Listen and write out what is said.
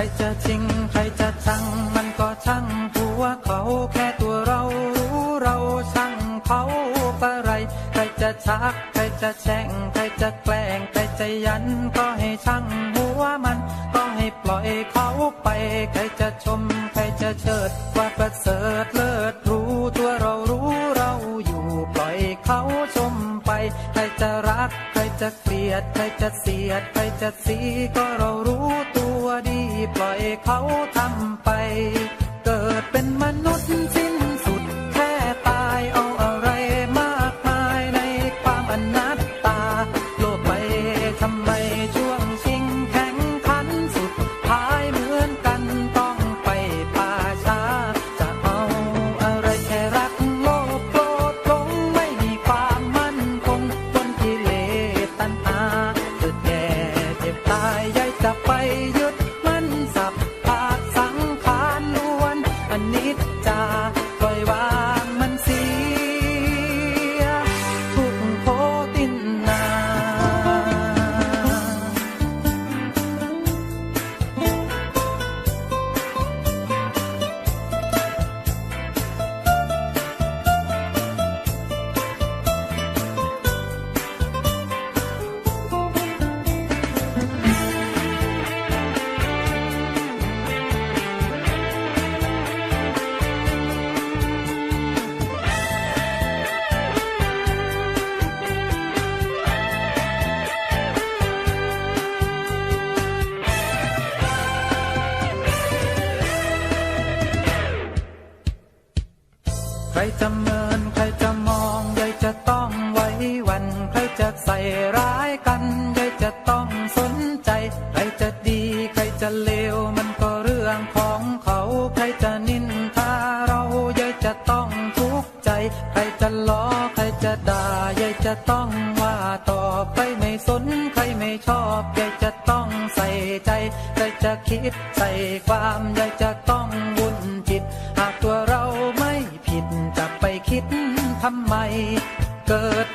รจะจริงใครจะชัง มันก็ช่างหัวเขาแค่ตัวเรารู้เราช่างเขาปะไรใครจะชักใครจะแช่งใครจะแกล้งใครจะยันก็ให้ช่างหัวมัน ก็ให้ปล่อยเขาไป ใครจะชม ใครจะเชิดว่าประเสริฐเลิศรู้ตัวเรารู้เราอยู่ปล่อยเขาชมไป ใครจะรัก ใครจะเกลียด ใครจะเสียด ใครจะสีก็เรารู้ตัว ดีปล่อยเขาทำไป เกิดเป็นมนุษย์สิ้นสุดแค่ตายเอาอะไรมากมายในความอนัตตา โลกไปทำไมช่วงชิงแข่งขันสุดท้ายเหมือนกันต้องไปป่าช้า จะเอาอะไรแค่รักโลภโกรธหลงไม่มีความมั่นคงบนกิเลสตัณหาเกิดแก่เจ็บตาย ใครจะเมินใครจะมองยายจะต้องไว้วัน ใครจะใส่ร้ายกันยายจะต้องสนใจ ใครจะดีใครจะเลวมันก็เรื่องของเขา ใครจะนินทาเรายายจะต้องทุกข์ใจ ใครจะล้อใครจะด่ายายจะต้องว่าตอบใครไม่สนใครไม่ชอบยายจะต้องใส่ใจ ใครจะคิดใส่ความยายจะต้อง ทำไม เกิด